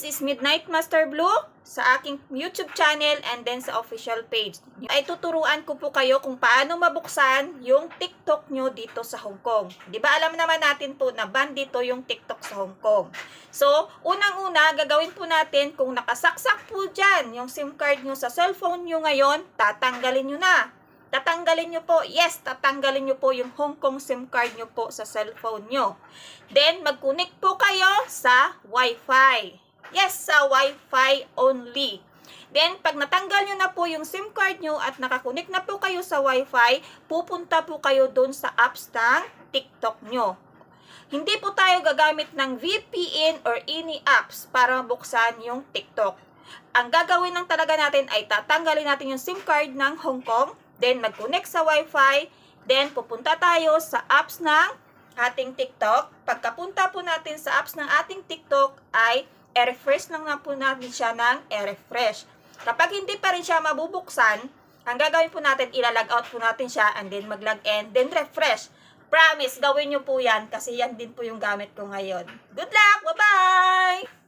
This is Midnight Master Blue sa aking YouTube channel and then sa official page. Ay tuturuan ko po kayo kung paano mabuksan yung TikTok nyo dito sa Hong Kong. Ba alam naman natin po na ban dito yung TikTok sa Hong Kong. So, unang-una, gagawin po natin kung nakasaksak po dyan yung SIM card nyo sa cellphone nyo ngayon, tatanggalin nyo na. Tatanggalin nyo po, yes, tatanggalin nyo po yung Hong Kong SIM card nyo po sa cellphone nyo. Then, mag-connect po kayo sa Wi-Fi. Yes, sa Wi-Fi only. Then, pag natanggal nyo na po yung SIM card nyo at nakakunik na po kayo sa Wi-Fi, pupunta po kayo doon sa apps ng TikTok nyo. Hindi po tayo gagamit ng VPN or any apps para buksan yung TikTok. Ang gagawin lang talaga natin ay tatanggalin natin yung SIM card ng Hong Kong, then mag-connect sa Wi-Fi, then pupunta tayo sa apps ng ating TikTok. Pagkapunta po natin sa apps ng ating TikTok ay i-refresh lang na po natin siya ng i-refresh. Kapag hindi pa rin siya mabubuksan, ang gagawin po natin, ilalag out po natin siya and then mag-log in, then refresh. Promise, gawin nyo po yan kasi yan din po yung gamit ko ngayon. Good luck! Bye-bye!